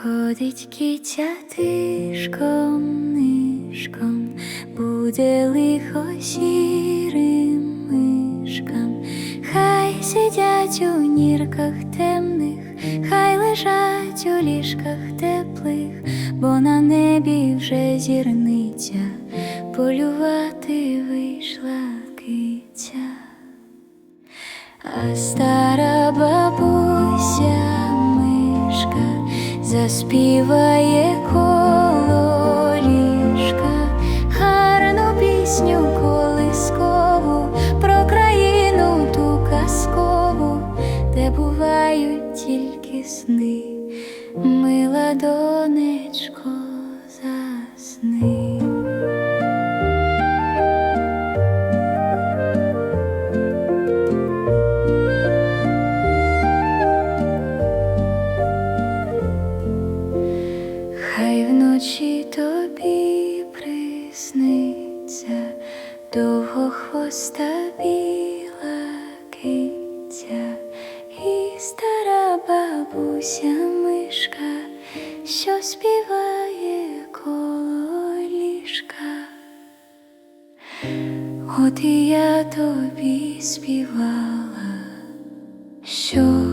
Спить кітя тишком, нишком, буде лихо сірим мишкам, хай сидять у нірках темних, хай лежать у ліжках теплих, бо на небі вже зірниця, полювати вийшла киця. А стара бабуся заспіває коло ліжка гарну пісню колискову про країну ту казкову, де бувають тільки сни, мила донечко, Хвоста біла киця і стара бабуся мишка, що співає коло ліжка. От і я тобі співала. що